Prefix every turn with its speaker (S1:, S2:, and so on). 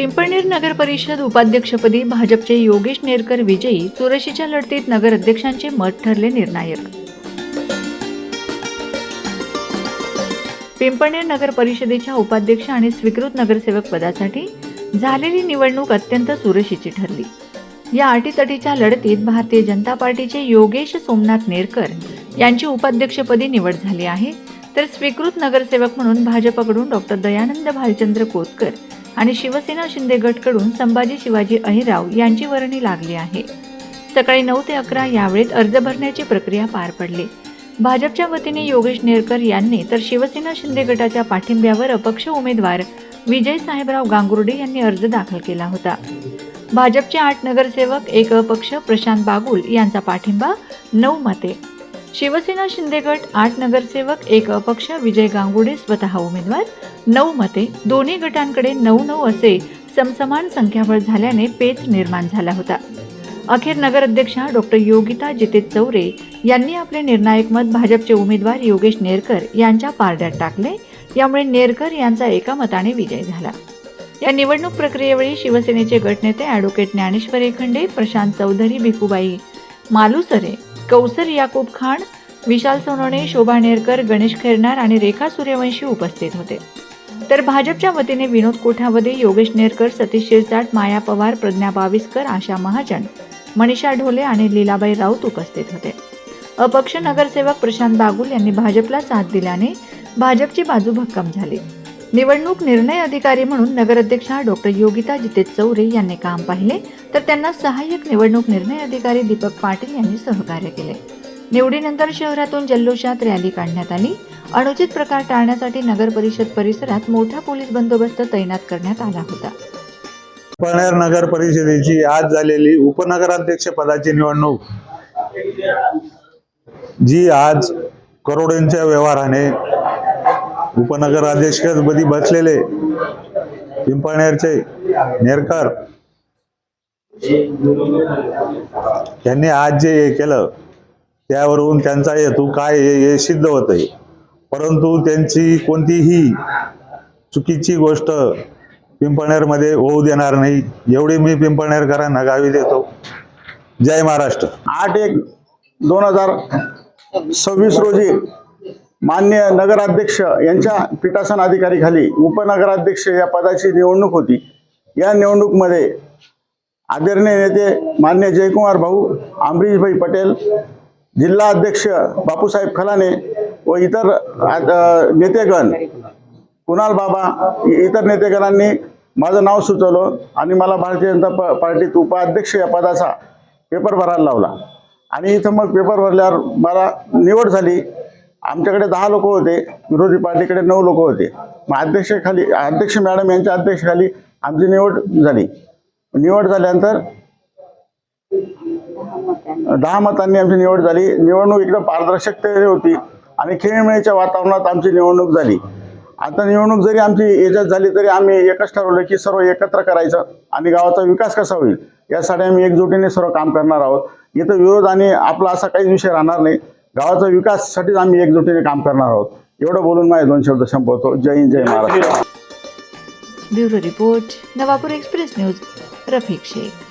S1: पिंपळनेर नगर परिषद उपाध्यक्षपदी भाजपचे योगेश नेरकर विजयी चुरशीच्या लढतीत नगर अध्यक्षांचे मत ठरले निर्णायक. पिंपळनेर नगर परिषदेच्या उपाध्यक्ष आणि स्वीकृत नगरसेवक पदासाठी झालेली निवडणूक अत्यंत चुरशीची ठरली. या अटीतटीच्या लढतीत भारतीय जनता पार्टीचे योगेश सोमनाथ नेरकर यांची उपाध्यक्षपदी निवड झाली आहे. तर स्वीकृत नगरसेवक म्हणून भाजपकडून डॉक्टर दयानंद भालचंद्र कोतकर आणि शिवसेना शिंदे गटकडून संभाजी शिवाजी अहिराव यांची वर्णी लागली आहे. सकाळी नऊ ते अकरा यावेळेत अर्ज भरण्याची प्रक्रिया पार पडली. भाजपच्या वतीने योगेश नेरकर यांनी तर शिवसेना शिंदे गटाच्या पाठिंब्यावर अपक्ष उमेदवार विजय साहेबराव गांगुर्डे यांनी अर्ज दाखल केला होता. भाजपचे आठ नगरसेवक एक अपक्ष प्रशांत बागुल यांचा पाठिंबा नऊ मते. शिवसेना शिंदे गट आठ नगरसेवक एक अपक्ष विजय गांगुडे स्वतः उमेदवार. नऊ मते दोन्ही गटांकडे नऊ नऊ असे समसमान संख्याबळ झाल्याने पेच निर्माण झाला होता. अखेर नगराध्यक्षा डॉक्टर योगिता जितेश चौरे यांनी आपले निर्णायक मत भाजपचे उमेदवार योगेश नेरकर यांच्या पारड्यात टाकले. यामुळे नेरकर यांचा एका मताने विजय झाला. या निवडणूक प्रक्रियेवेळी शिवसेनेचे गटनेते ॲडव्होकेट ज्ञानेश्वर एखंडे प्रशांत चौधरी भिकुबाई मालुसरे कौसर याकूब खान विशाल सोनवणे शोभा नेरकर गणेश खैरनार आणि रेखा सूर्यवंशी उपस्थित होते. तर भाजपच्या वतीने विनोद कोठावदे योगेश नेरकर सतीश शिरसाट माया पवार प्रज्ञा बाविस्कर आशा महाजन मनीषा ढोले आणि लीलाबाई राऊत उपस्थित होते. अपक्ष नगरसेवक प्रशांत बागुल यांनी भाजपला साथ दिल्याने भाजपची बाजू भक्कम झाली. निवडणूक निर्णय अधिकारी म्हणून नगराध्यक्षा डॉक्टर योगिता जितेश चौरे यांनी काम पाहिले. तर त्यांना सहाय्यक निवडणूक निर्णय अधिकारी दीपक पाटील यांनी सहकार्य केले. निवडीनंतर शहरातून जल्लोषात रॅली काढण्यात आली. अनुचित प्रकार टाळण्यासाठी नगर परिषद परिसरात मोठा पोलीस बंदोबस्त तैनात करण्यात आला होता.
S2: पळनेर नगर परिषदेची आज झालेली उपनगराध्यक्ष पदाची निवडणूक जी आज करोडोंच्या व्यवहाराने उपनगराध्यक्षपदी बसलेले पिंपळनेरचे नेरकर त्यांनी आज जे हे केलं त्यावरून त्यांचा हेतू काय हे सिद्ध होत आहे परंतु त्यांची कोणतीही चुकीची गोष्ट पिंपळनेरमध्ये होऊ देणार नाही एवढी मी पिंपळनेरकरांना गावी देतो. जय महाराष्ट्र.
S3: आठ एक दोन हजार सव्वीस रोजी मान्य नगराध्यक्ष यांच्या पीठासन अधिकारीखाली उपनगराध्यक्ष या पदाची निवडणूक होती. या निवडणूकमध्ये आदरणीय नेते मान्य जयकुमार भाऊ अमरीशभाई पटेल जिल्हा अध्यक्ष बापूसाहेब खलाने व इतर नेतेगण कुणाल बाबा इतर नेतेगणांनी माझं नाव सुचवलं आणि मला भारतीय जनता प पार्टीत उपाध्यक्ष या पदाचा पेपर भरायला लावला. आणि इथं मग पेपर भरल्यावर मला निवड झाली. आमच्याकडे दहा लोक होते विरोधी पार्टीकडे नऊ लोक होते. मग अध्यक्षाखाली अध्यक्ष मॅडम यांच्या अध्यक्षाखाली आमची निवड झाली. निवड झाल्यानंतर दहा मतांनी आमची निवड झाली. निवडणूक एकदम पारदर्शकते होती आणि खेळमेळीच्या वातावरणात आमची निवडणूक झाली. आता निवडणूक जरी आमची याच्यात झाली तरी आम्ही एकच ठरवलं की सर्व एकत्र करायचं आणि गावाचा विकास कसा होईल यासाठी आम्ही एकजुटीने सर्व काम करणार आहोत. इथं विरोध आणि आपला असा काहीच विषय राहणार नाही. गावाचा विकासासाठीच आम्ही एकजुटीने काम करणार आहोत. एवढं बोलून माझे दोन शब्द संपवतो. जय हिंद जय Maharashtra.
S1: Bureau report Navapur express news Rafiq Shaikh.